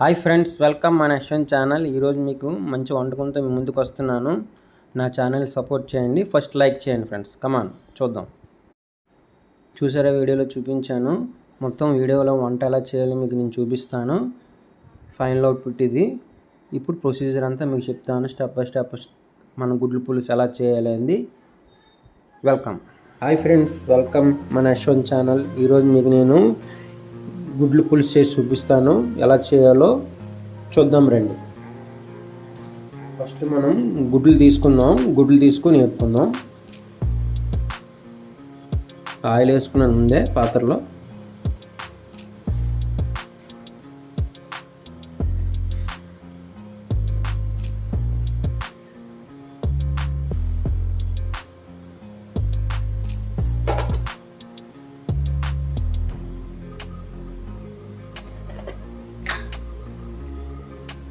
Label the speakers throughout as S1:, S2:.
S1: Hi friends welcome మన Yashwant channel. ఈరోజు మీకు మంచి వంటకంతో మీ ముందుకు వస్తున్నాను. నా ఛానల్ సపోర్ట్ చేయండి. ఫస్ట్ లైక్ చేయండి ఫ్రెండ్స్. కమాన్ చూద్దాం. చూసారా వీడియోలో చూపించాను. మొత్తం వీడియోలో వంట ఎలా చేయాలో మీకు నేను చూపిస్తాను. ఫైనల్ అవుట్పుట్ ఇది ఇప్పుడు ప్రొసీజర్ అంతా మీకు చెప్తాను. స్టెప్ బై స్టెప్ మన గుడ్లు పులుసు ఎలా చేయాలి వెల్కమ్ హాయ్ ఫ్రెండ్స్ వెల్కమ్ మన యశ్వంత్ ఛానల్. ఈరోజు మీకు నేను గుడ్లు పులుసు చేసి చూపిస్తాను. ఎలా చేయాలో చూద్దాం రండి. ఫస్ట్ మనం గుడ్లు తీసుకుందాం. గుడ్లు తీసుకుని వేపుకుందాం ఆయిల్ వేసుకున్నాను ముందే పాత్రలో.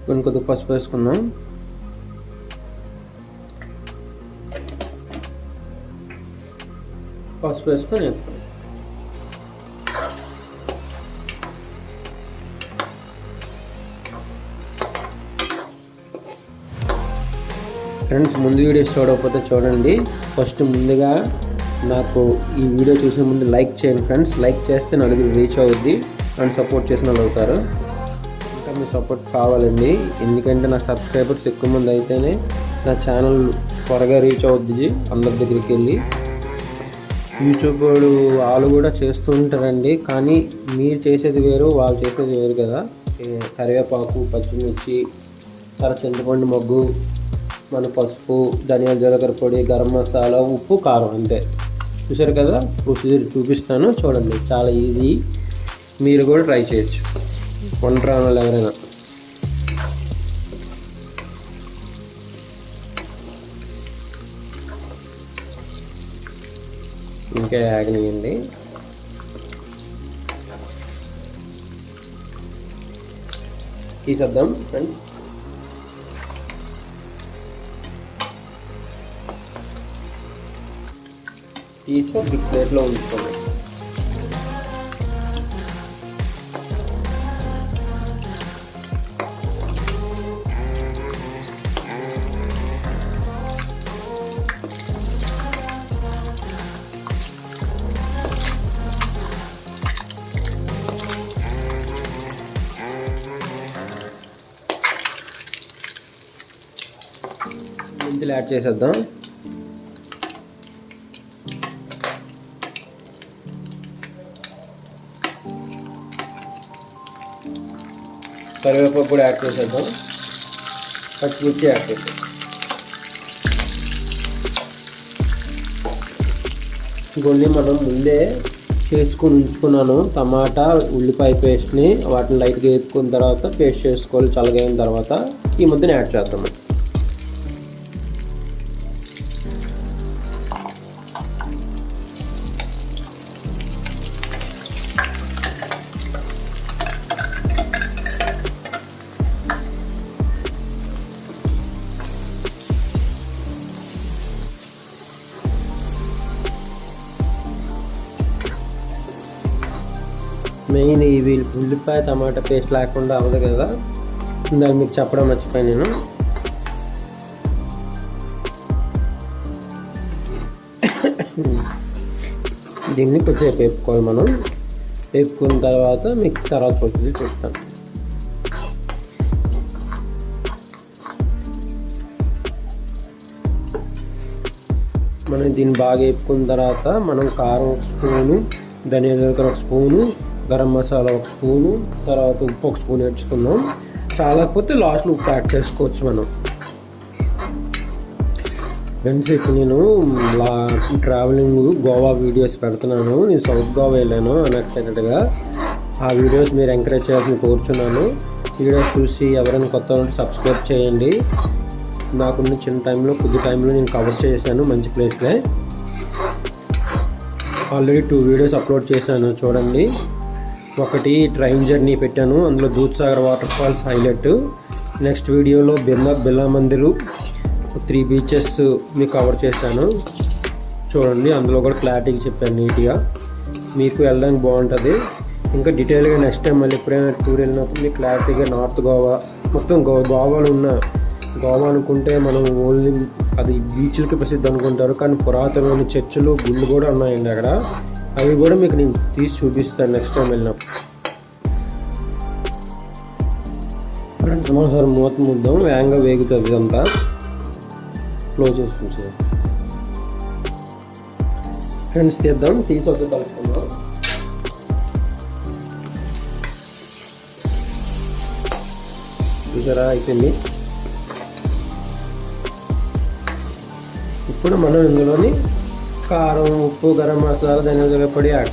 S1: కొన్ని కొద్దిగా పసుపు వేసుకుందాం. పసుపు వేసుకొని వేసుకుందాం ఫ్రెండ్స్ ముందు వీడియోస్ చూడకపోతే చూడండి. ఫస్ట్ ముందుగా నాకు ఈ వీడియో చూసిన ముందు లైక్ చేయండి ఫ్రెండ్స్. లైక్ చేస్తే నలుగురు రీచ్ అవుద్ది. అండ్ సపోర్ట్ చేసిన వాళ్ళు అవుతారు. మీ సపోర్ట్ కావాలండి. ఎందుకంటే నా సబ్స్క్రైబర్స్ ఎక్కువ మంది అయితేనే నా ఛానల్ త్వరగా రీచ్ అవుద్ది అందరి దగ్గరికి వెళ్ళి. యూట్యూబ్ వాళ్ళు కూడా చేస్తూ ఉంటారండి. కానీ మీరు చేసేది వేరు వాళ్ళు చేసేది వేరు కదా. కరివేపాకు పచ్చిమిర్చి చాలా చింతపండు మొగ్గు మన పసుపు ధనియాల జీలకర్ర పొడి గరం మసాలా ఉప్పు కారం అంతే. చూసారు కదా? ప్రొసీజర్ చూపిస్తాను. చూడండి. చాలా ఈజీ మీరు కూడా ట్రై చేయొచ్చు. వంట రాని వాళ్ళు ఎవరైనా. ఇంకా యాగనియండి తీసేద్దాం ఫ్రెండ్ తీసి ఒక ప్లేట్లో ఉంచుకోండి. మెంతులు యాడ్ చేసేద్దాం. కరివేపాకు కూడా యాడ్ చేసేద్దాం. పచ్చిమిర్చి యాడ్ చేసేద్దాం. కొన్ని మనం ముందే చేసుకొని ఉంచుకున్నాను. టమాటా ఉల్లిపాయ పేస్ట్ని వాటిని లైట్గా వేపుకున్న తర్వాత పేస్ట్ చేసుకోవాలి చల్లగైన తర్వాత ఈ ముద్దని యాడ్ చేద్దాం. మెయిన్ ఇవి ఉల్లిపాయ టమాటా పేస్ట్ లేకుండా అవ్వదు కదా. ఇందాక మీకు చెప్పడం మర్చిపోయాను నేను. దీన్ని కొంచెం వేపుకోవాలి మనం. వేపుకున్న తర్వాత మీకు తర్వాత వచ్చింది చెప్తాను మనం దీన్ని బాగా వేపుకున్న తర్వాత మనం కారం ఒక స్పూను ధనియాల ఒక స్పూను గరం మసాలా ఒక స్పూను తర్వాత ఉప్పు ఒక స్పూన్ వేసుకుందాం చాలకపోతే లాస్ట్లో ఉప్పు యాడ్ చేసుకోవచ్చు మనం. ఫ్రెండ్స్ ఇప్పుడు నేను లా ట్రావెలింగ్ గోవా వీడియోస్ పెడుతున్నాను. నేను సౌత్ గోవా వెళ్ళాను అన్ఎక్స్పెక్టెడ్గా ఆ వీడియోస్ మీరు ఎంకరేజ్ చేయాలని కోరుచున్నాను. వీడియోస్ చూసి ఎవరైనా కొత్త ఉంటే సబ్స్క్రైబ్ చేయండి. నాకున్న చిన్న టైంలో కొద్ది టైంలో నేను కవర్ చేశాను మంచి ప్లేస్లే ఆల్రెడీ టూ వీడియోస్ అప్లోడ్ చేశాను చూడండి. ఒకటి ట్రైన్ జర్నీ పెట్టాను. అందులో Dudhsagar water falls highlight. Next వీడియోలో బిర్లా బిర్లా మందిరు త్రీ బీచెస్ మీకు కవర్ చేశాను. చూడండి అందులో కూడా క్లారిటీగా చెప్పాను నీట్గా. మీకు వెళ్ళడానికి బాగుంటుంది. ఇంకా డీటెయిల్గా నెక్స్ట్ టైం మళ్ళీ ఎప్పుడైనా టూర్ వెళ్ళినప్పుడు మీకు క్లారిటీగా నార్త్ గోవా మొత్తం గో గోవాలో ఉన్న గోవా అనుకుంటే మనం ఓన్లీ అది బీచ్లకి ప్రసిద్ధి అనుకుంటారు. కానీ పురాతనమైన చర్చిలు గుళ్ళు కూడా ఉన్నాయండి అక్కడ. అవి కూడా మీకు నేను తీసి చూపిస్తాను నెక్స్ట్ టైం వెళ్ళినప్పుడు. ఫ్రెండ్స్ సార్ మూత ముద్దాం. వేగంగా వేగుతుంది ఇదంతా. క్లోజ్ చేసుకుంటాం ఫ్రెండ్స్ తీద్దాం. తీసి వచ్చి కలుపుకుందాం. చూసారా అయిపోయింది. ఇప్పుడు మనం ఇందులోని కారం ఉప్పు గరం మసాలా ధనియాల పొడి యాడ్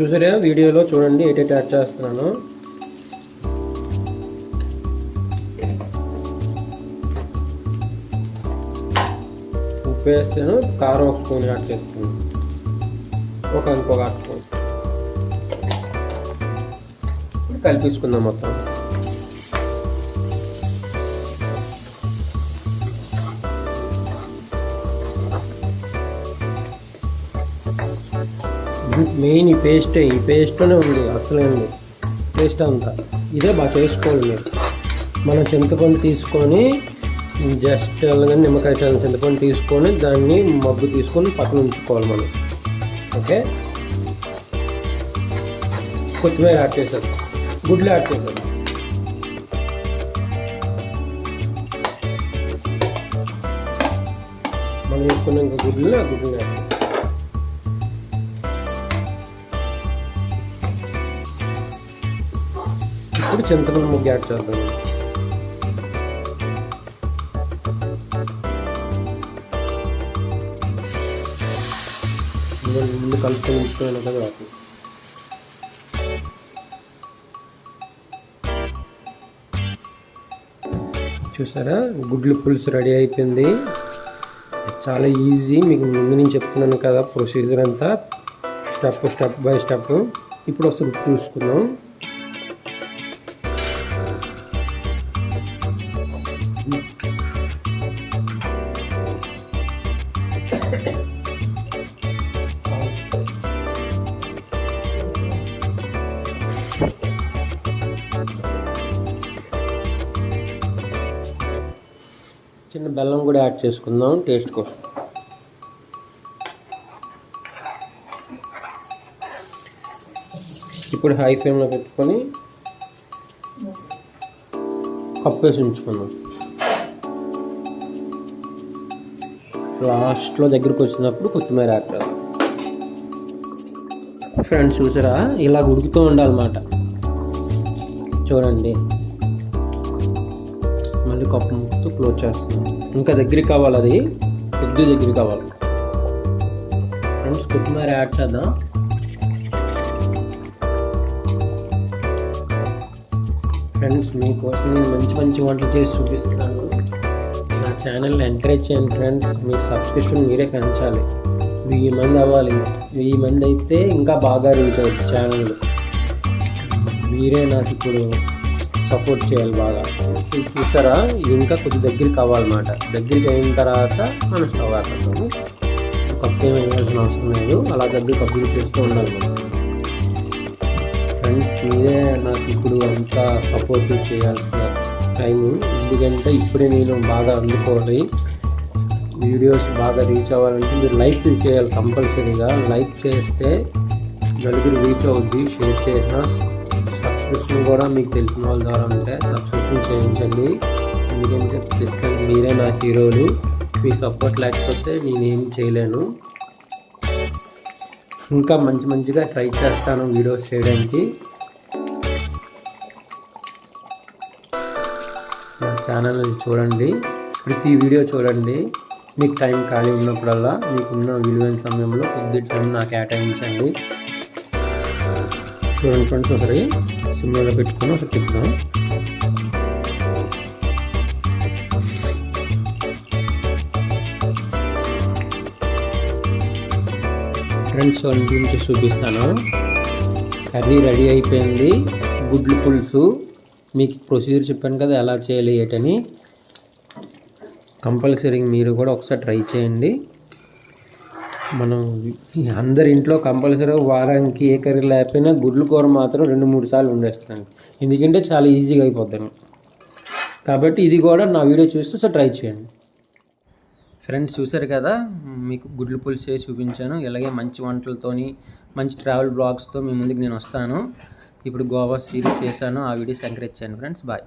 S1: చూసారా? వీడియోలో చూడండి ఏటైతే యాడ్ చేస్తున్నాను. ఉప్పు వేస్తాను కారం ఒక స్పూన్ యాడ్ చేస్తున్నాను. ఒక ఇంకొక స్పూన్. కలిపించుకుందాం మొత్తం. మెయిన్ ఈ పేస్ట్ ఈ పేస్ట్లోనే ఉంది అసలేంది పేస్ట్ అంతా. ఇదే బాగా చేసుకోవాలి మీరు. మనం చింతపండు తీసుకొని జస్ట్ అలాగే నిమ్మకాయ చాలా చింతపండు తీసుకొని దాన్ని మబ్బు తీసుకొని పక్కన ఉంచుకోవాలి మనం. ఓకే? కొత్తిమీర యాడ్ చేశారు గుడ్లు యాడ్ చేశారు మనం వేసుకున్న ఇంకా గుడ్లు ఆ గుడ్లు యాడ్ చేసాం ఇప్పుడు చింతపండు ముగ్గు యాడ్ చేద్దాం? ముందు కలుసుకొని ఉంచుకోవాలి కదా వాటిని చూసారా? గుడ్లు పులుసు రెడీ అయిపోయింది. చాలా ఈజీ. మీకు ముందు నేను చెప్తున్నాను కదా ప్రొసీజర్ అంతా. Step step by step. ఇప్పుడు ఒకసారి చూసుకుందాం. చిన్న బెల్లం కూడా యాడ్ చేసుకుందాం టేస్ట్ కోసం. ఇప్పుడు హై ఫ్లేమ్లో పెట్టుకొని కప్పు వేసి ఉంచుకుందాం. లాస్ట్లో దగ్గరికి వచ్చినప్పుడు కొత్తిమీర యాడ్ ఫ్రెండ్స్ చూసారా? ఇలా ఉడుకుతూ ఉండాలన్నమాట. చూడండి. మళ్ళీ కప్పు ముక్తూ క్లోజ్ చేస్తున్నాం. ఇంకా దగ్గరికి కావాలి అది. కొద్ది దగ్గరికి కావాలి. ఫ్రెండ్స్ కొత్తిమీర యాడ్ చేద్దాం. ఫ్రెండ్స్ మీకోసం నేను మంచి మంచి వంటలు చేసి చూపిస్తున్నాను. ఛానల్ని ఎంకరేజ్ చేయండి ఫ్రెండ్స్ మీ సబ్స్క్రిప్షన్ మీరే పెంచాలి. వెయ్యి మంది అవ్వాలి. వెయ్యి మంది అయితే ఇంకా బాగా రీచ్ అవుతుంది ఛానల్ మీరే నాకు ఇప్పుడు సపోర్ట్ చేయాలి బాగా. చూసారా? ఇంకా కొద్ది దగ్గరికి కావాలన్నమాట దగ్గరికి అయిన తర్వాత మనం స్టవ్ కప్పు ఏమి వేయాల్సిన అవసరం లేదు. అలా దగ్గరికి అభివృద్ధి చేస్తూ ఉండాలి. మనం ఫ్రెండ్స్ మీరే నాకు ఇప్పుడు అంతా సపోర్ట్ చేయాల్సిన టైము. ఎందుకంటే ఇప్పుడే నేను బాగా అందుకోవాలి వీడియోస్ బాగా రీచ్ అవ్వాలంటే మీరు లైక్ చేయాలి కంపల్సరీగా. లైక్ చేస్తే నలుగురు రీచ్ అవుద్ది. షేర్ చేసిన సబ్స్క్రిప్షన్ కూడా మీకు తెలిసిన వాళ్ళ ద్వారా ఉంటే సబ్స్క్రిప్షన్ చేయించండి. ఎందుకంటే ప్రస్తుతం మీరే నా హీరోలు. మీ సపోర్ట్ లేకపోతే నేనేం చేయలేను. ఇంకా మంచి మంచిగా ట్రై చేస్తాను వీడియోస్ చేయడానికి. ఛానల్ చూడండి. ప్రతి వీడియో చూడండి. మీకు టైం ఖాళీ ఉన్నప్పుడల్లా మీకున్న విలువైన సమయంలో కొద్ది టైం నాకు కేటాయించండి. చూడండి ఫ్రెండ్స్ ఒకసారి సిమ్లో పెట్టుకుని ఒకసారి తిప్పుదాం. ఫ్రెండ్స్ గురించి చూపిస్తాను. కర్రీ రెడీ అయిపోయింది. గుడ్లు పులుసు. మీకు ప్రొసీజర్ చెప్పాను కదా ఎలా చేయాలి ఏటని. కంపల్సరీ మీరు కూడా ఒకసారి ట్రై చేయండి. మనం అందరి ఇంట్లో కంపల్సరీ వారానికి ఏ కర్రీ లేకపోయినా గుడ్లు కూర మాత్రం రెండు మూడు సార్లు వండేస్తాను ఎందుకంటే చాలా ఈజీగా అయిపోతాను కాబట్టి ఇది కూడా నా వీడియో చూస్తే ఒకసారి ట్రై చేయండి. ఫ్రెండ్స్ చూసారు కదా మీకు గుడ్లు పులుసు చూపించాను. ఇలాగే మంచి వంటలతోని మంచి ట్రావెల్ బ్లాగ్స్తో మీ ముందుకు నేను వస్తాను. ఇప్పుడు గోవా సిరీస్ చేశాను ఆ వీడియోస్ ఎంకరేజ్ చేయండి ఫ్రెండ్స్ బాయ్